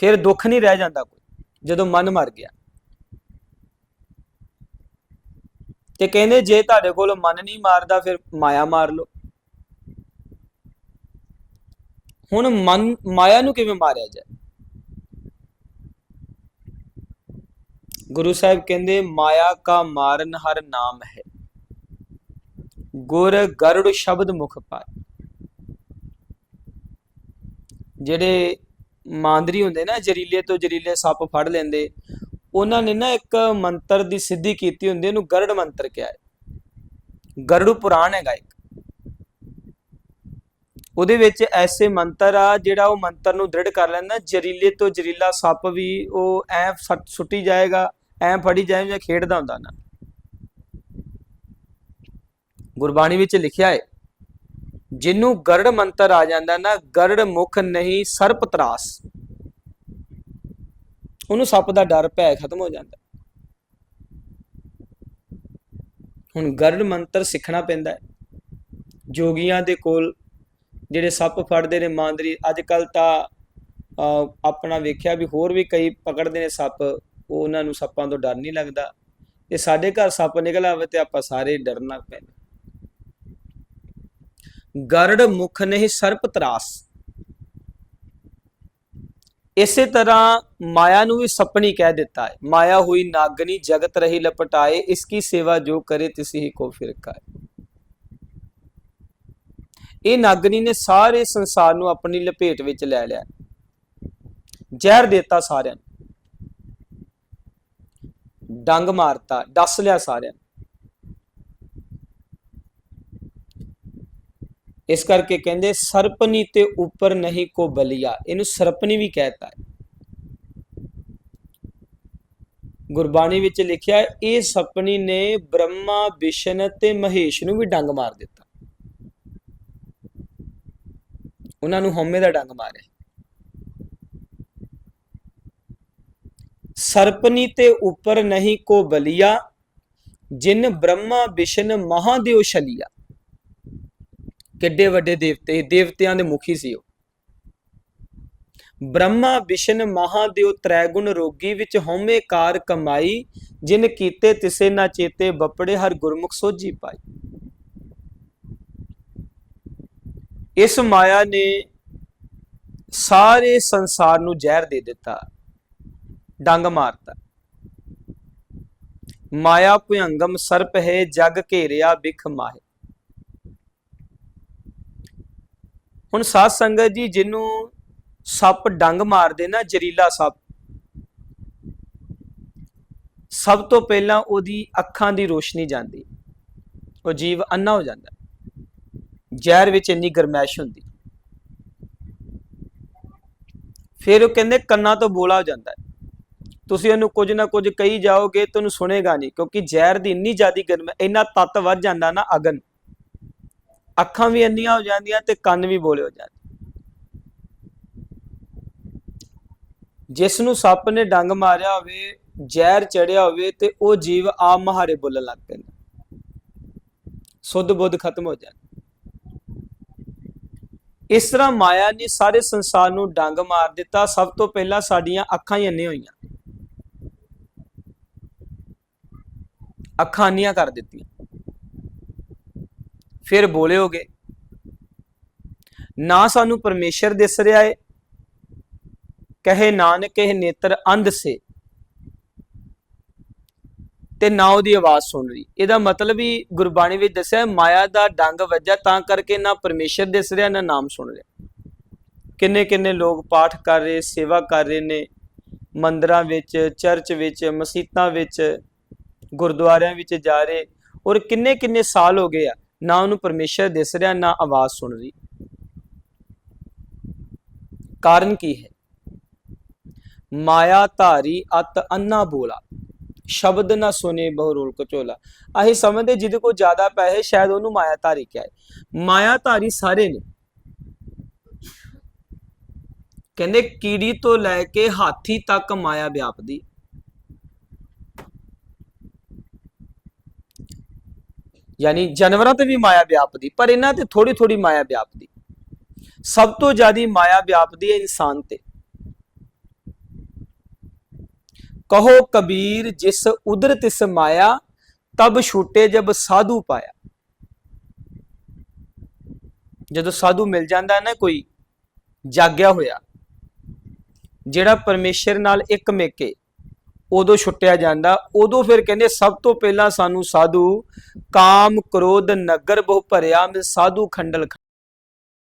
ਫਿਰ ਦੁੱਖ ਨਹੀਂ ਰਹਿ ਜਾਂਦਾ ਕੋਈ, ਜਦੋਂ ਮਨ ਮਰ ਗਿਆ। ਤੇ ਕਹਿੰਦੇ ਜੇ ਤੁਹਾਡੇ ਕੋਲ ਮਨ ਨਹੀਂ ਮਾਰਦਾ ਫਿਰ ਮਾਇਆ ਮਾਰ ਲਓ। ਹੁਣ ਮਨ, ਮਾਇਆ ਨੂੰ ਕਿਵੇਂ ਮਾਰਿਆ ਜਾਏ? ਗੁਰੂ ਸਾਹਿਬ ਕਹਿੰਦੇ, ਮਾਇਆ ਕਾ ਮਾਰਨ ਹਰ ਨਾਮ ਹੈ। ਗੁਰ ਗਰੜ ਸ਼ਬਦ ਮੁਖ ਪਾਏ। ਜਿਹੜੇ ਮਾਂਦਰੀ ਹੁੰਦੇ ਨਾ ਜ਼ਰੀਲੇ ਤੋਂ ਜ਼ਰੀਲੇ ਸੱਪ ਫੜ ਲੈਂਦੇ। ਉਹਨਾਂ ਨੇ ਨਾ ਇੱਕ ਮੰਤਰ ਦੀ ਸਿੱਧੀ ਕੀਤੀ ਹੁੰਦੀ ਇਹਨੂੰ ਗਰੜ ਮੰਤਰ ਕਿਹਾ ਹੈ। ਗਰੜੂ ਪੁਰਾਣ ਹੈਗਾ ਇੱਕ। ਉਹਦੇ ਵਿੱਚ ਐਸੇ ਮੰਤਰ ਆ, ਜਿਹੜਾ ਉਹ ਮੰਤਰ ਨੂੰ ਦ੍ਰਿੜ ਕਰ ਲੈਂਦਾ ਜ਼ਰੀਲੇ ਤੋਂ ਜ਼ਰੀਲਾ ਸੱਪ ਵੀ ਉਹ ਐ ਸੁੱਟੀ ਜਾਏਗਾ, ਐ ਫੜੀ ਜਾਏ ਜਾਂ ਖੇਡਦਾ ਹੁੰਦਾ ਨਾ ਗੁਰਬਾਣੀ ਵਿੱਚ ਲਿਖਿਆ ਹੈ ਜਿਹਨੂੰ ਗਰੜ ਮੰਤਰ ਆ ਜਾਂਦਾ ਨਾ ਗਰੜ ਮੁਖ ਨਹੀਂ ਸਰਪ ਤਰਾਸ। ਉਹਨੂੰ ਸੱਪ ਦਾ ਡਰ ਭੈ ਖਤਮ ਹੋ ਜਾਂਦਾ। ਹੁਣ ਗਰੜ ਮੰਤਰ ਸਿੱਖਣਾ ਪੈਂਦਾ ਹੈ। ਜੋਗੀਆਂ ਦੇ ਕੋਲ ਜਿਹੜੇ ਸੱਪ ਫੜਦੇ ਨੇ ਮਾਂਦਰੀ ਅੱਜ ਕੱਲ ਤਾਂ ਅਹ, ਆਪਣਾ ਵੇਖਿਆ ਵੀ ਹੋਰ ਵੀ ਕਈ ਪਕੜਦੇ ਨੇ ਸੱਪ ਉਹ ਉਹਨਾਂ ਨੂੰ ਸੱਪਾਂ ਤੋਂ ਡਰ ਨਹੀਂ ਲੱਗਦਾ। ਤੇ ਸਾਡੇ ਘਰ ਸੱਪ ਨਿਕਲ ਆਵੇ ਤੇ ਆਪਾਂ ਸਾਰੇ ਡਰਨ ਲੱਗ ਪੈਂਦੇ। ਗਰੜ ਮੁਖ ਨਹੀਂ ਸਰਪ ਤਰਾਸ। ਇਸੇ ਤਰ੍ਹਾਂ ਮਾਇਆ ਨੂੰ ਵੀ ਸਪਣੀ ਕਹਿ ਦਿੱਤਾ ਹੈ। ਮਾਇਆ ਹੋਈ ਨਾਗਨੀ ਜਗਤ ਰਹੀ ਲਪਟਾਏ, ਇਸ ਕੀ ਸੇਵਾ ਜੋ ਕਰੇ ਤਿਸੀ ਹੀ ਕੋ ਫਿਰਕਾਏ ਇਹ ਨਾਗਨੀ ਨੇ ਸਾਰੇ ਸੰਸਾਰ ਨੂੰ ਆਪਣੀ ਲਪੇਟ ਵਿੱਚ ਲੈ ਲਿਆ। ਜ਼ਹਿਰ ਦਿੱਤਾ ਸਾਰਿਆਂ ਨੂੰ। ਡੰਗ ਮਾਰਤਾ, ਡਸ ਲਿਆ ਸਾਰਿਆਂ ਨੂੰ। ਇਸ ਕਰਕੇ ਕਹਿੰਦੇ ਸਰਪਨੀ ਤੇ ਉੱਪਰ ਨਹੀਂ ਕੋ ਬਲੀਆ। ਇਹਨੂੰ ਸਰਪਨੀ ਵੀ ਕਹਿਤਾ ਹੈ। ਗੁਰਬਾਣੀ ਵਿੱਚ ਲਿਖਿਆ ਇਹ ਸਪਨੀ ਨੇ ਬ੍ਰਹਮਾ, ਵਿਸ਼ਨ ਤੇ ਮਹੇਸ਼ ਨੂੰ ਵੀ ਡੰਗ ਮਾਰ ਦਿੱਤਾ। ਉਹਨਾਂ ਨੂੰ ਹਉਮੈ ਦਾ ਡੰਗ ਮਾਰਿਆ। ਸਰਪਨੀ ਤੇ ਉੱਪਰ ਨਹੀਂ ਕੋ ਬਲੀਆ, ਜਿਨ ਬ੍ਰਹਮਾ, ਵਿਸ਼ਨ ਮਹਾਦੇਵ ਸ਼ਲੀਆ ਕਿੱਡੇ ਵੱਡੇ ਦੇਵਤੇ, ਦੇਵਤਿਆਂ ਦੇ ਮੁਖੀ ਸੀ ਉਹ। ਬ੍ਰਹਮਾ, ਵਿਸ਼ਨ ਮਹਾਦੇਵ ਤ੍ਰੈਗੁਣ ਰੋਗੀ ਵਿੱਚ ਹਉਮੈ ਕਾਰ ਕਮਾਈ, ਜਿਨ ਕੀਤੇ ਤਿਸੇ ਨਾ ਚੇਤੇ ਬਪੜੇ ਹਰ ਗੁਰਮੁਖ ਸੋਝੀ ਪਾਈ। ਇਸ ਮਾਇਆ ਨੇ ਸਾਰੇ ਸੰਸਾਰ ਨੂੰ ਜ਼ਹਿਰ ਦੇ ਦਿੱਤਾ, ਡੰਗ ਮਾਰਤਾ। ਮਾਇਆ ਭੁਯੰਗਮ ਸਰਪ ਹੈ, ਜਗ ਘੇਰਿਆ ਬਿਖ ਮਾਹੇ। ਹੁਣ ਸਾਧ ਸੰਗਤ ਜੀ ਜਿਹਨੂੰ ਸੱਪ ਡੰਗ ਮਾਰਦੇ ਨਾ, ਜ਼ਰੀਲਾ ਸੱਪ, ਸਭ ਤੋਂ ਪਹਿਲਾਂ ਉਹਦੀ ਅੱਖਾਂ ਦੀ ਰੋਸ਼ਨੀ ਜਾਂਦੀ, ਉਹ ਜੀਵ ਅੰਨਾ ਹੋ ਜਾਂਦਾ। ਜ਼ਹਿਰ ਵਿੱਚ ਇੰਨੀ ਗਰਮੈਸ਼ ਹੁੰਦੀ। ਫਿਰ ਉਹ ਕਹਿੰਦੇ ਕੰਨਾਂ ਤੋਂ ਬੋਲਾ ਹੋ ਜਾਂਦਾ। ਤੁਸੀਂ ਉਹਨੂੰ ਕੁਝ ਨਾ ਕੁਝ ਕਹੀ ਜਾਓਗੇ ਤੁਹਾਨੂੰ ਸੁਣੇਗਾ ਨਹੀਂ, ਕਿਉਂਕਿ ਜ਼ਹਿਰ ਦੀ ਇੰਨੀ ਜ਼ਿਆਦੀ ਗਰਮ, ਇੰਨਾ ਤੱਤ ਵੱਧ ਜਾਂਦਾ ਨਾ ਅਗਨ। ਅੱਖਾਂ ਵੀ ਅੰਨੀਆਂ ਹੋ ਜਾਂਦੀਆਂ ਤੇ ਕੰਨ ਵੀ ਬੋਲੇ ਹੋ ਜਾਂਦੇ। ਜਿਸ ਨੂੰ ਸੱਪ ਨੇ ਡੰਗ ਮਾਰਿਆ ਹੋਵੇ, ਜ਼ਹਿਰ ਚੜਿਆ ਹੋਵੇ ਤੇ ਉਹ ਜੀਵ ਆਪ ਮਹਾਰੇ ਬੋਲਣ ਲੱਗ ਪੈਂਦਾ। ਸੁੱਧ ਬੁੱਧ ਖਤਮ ਹੋ ਜਾਂਦਾ। ਇਸ ਤਰ੍ਹਾਂ ਮਾਇਆ ਨੇ ਸਾਰੇ ਸੰਸਾਰ ਨੂੰ ਡੰਗ ਮਾਰ ਦਿੱਤਾ। ਸਭ ਤੋਂ ਪਹਿਲਾਂ ਸਾਡੀਆਂ ਅੱਖਾਂ ਹੀ ਅੰਨੇ ਹੋਈਆਂ। ਅੱਖਾਂ ਅੰਨੀਆਂ ਕਰ ਦਿੱਤੀਆਂ। ਫਿਰ ਬੋਲਿਓਗੇ ਨਾ ਸਾਨੂੰ ਪਰਮੇਸ਼ਰ ਦਿਸ ਰਿਹਾ ਏ। ਕਹੇ ਨਾਨਕ ਇਹ ਨੇਤਰ, ਅੰਧ ਸੇ। ਤੇ ਨਾ ਉਹਦੀ ਆਵਾਜ਼ ਸੁਣ ਰਹੀ। ਇਹਦਾ ਮਤਲਬ ਵੀ ਗੁਰਬਾਣੀ ਵਿੱਚ ਦੱਸਿਆ, ਮਾਇਆ ਦਾ ਡੰਗ ਵੱਜਾ ਤਾਂ ਕਰਕੇ ਨਾ ਪਰਮੇਸ਼ਰ ਦਿਸ ਰਿਹਾ, ਨਾ ਨਾਮ ਸੁਣ ਰਿਹਾ। ਕਿੰਨੇ ਕਿੰਨੇ ਲੋਕ ਪਾਠ ਕਰ ਰਹੇ, ਸੇਵਾ ਕਰ ਰਹੇ ਨੇ। ਮੰਦਰਾਂ ਵਿੱਚ, ਚਰਚ ਵਿੱਚ, ਮਸੀਤਾਂ ਵਿੱਚ, ਗੁਰਦੁਆਰਿਆਂ ਵਿੱਚ ਜਾ ਰਹੇ। ਔਰ ਕਿੰਨੇ ਕਿੰਨੇ ਸਾਲ ਹੋ ਗਏ ਆ। ਨਾ ਉਹਨੂੰ ਪਰਮੇਸ਼ਰ ਦਿਸ ਰਿਹਾ, ਨਾ ਆਵਾਜ਼ ਸੁਣ ਰਹੀ। ਕਾਰਨ ਕੀ ਹੈ? ਮਾਇਆ ਧਾਰੀ ਅਤ ਅੰਨਾ ਬੋਲਾ। ਸ਼ਬਦ ਨਾ ਸੁਨੇ ਬਹੁ ਰੋਲ ਕਚੋਲਾ ਆਹੀ ਸਮਝਦੇ ਜਿਹਦੇ ਕੋਲ ਜ਼ਿਆਦਾ ਪੈਸੇ, ਸ਼ਾਇਦ ਉਹਨੂੰ ਮਾਇਆ ਧਾਰੀ ਕਿਹਾ ਹੈ ਮਾਇਆ ਧਾਰੀ ਸਾਰੇ ਨੇ। ਕਹਿੰਦੇ, ਕੀੜੀ ਤੋਂ ਲੈ ਕੇ ਹਾਥੀ ਤੱਕ ਮਾਇਆ ਵਿਆਪਦੀ। ਯਾਨੀ ਜਾਨਵਰਾਂ ਤੇ ਵੀ ਮਾਇਆ ਵਿਆਪਦੀ ਪਰ ਇਹਨਾਂ ਤੇ ਥੋੜੀ ਥੋੜੀ ਮਾਇਆ ਵਿਆਪਦੀ ਸਭ ਤੋਂ ਜ਼ਿਆਦੀ ਮਾਇਆ ਵਿਆਪਦੀ ਹੈ ਇਨਸਾਨ ਤੇ। ਕਹੋ ਕਬੀਰ, ਜਿਸ ਉਦਰ ਤਿਸ ਮਾਇਆ, ਤਬ ਛੂਟੇ ਜਬ ਸਾਧੂ ਪਾਇਆ। ਜਦੋਂ ਸਾਧੂ ਮਿਲ ਜਾਂਦਾ ਨਾ ਕੋਈ, ਜਾਗਿਆ ਹੋਇਆ, ਜਿਹੜਾ ਪਰਮੇਸ਼ਰ ਨਾਲ ਇੱਕ ਮੇਕੇ ਉਦੋਂ ਛੁੱਟਿਆ ਜਾਂਦਾ, ਉਦੋਂ ਫਿਰ ਕਹਿੰਦੇ ਸਭ ਤੋਂ ਪਹਿਲਾਂ ਸਾਨੂੰ ਸਾਧੂ ਕਾਮ ਕ੍ਰੋਧ ਨਗਰ ਬਹੁ ਭਰਿਆ ਮੈਂ ਸਾਧੂ ਖੰਡਲ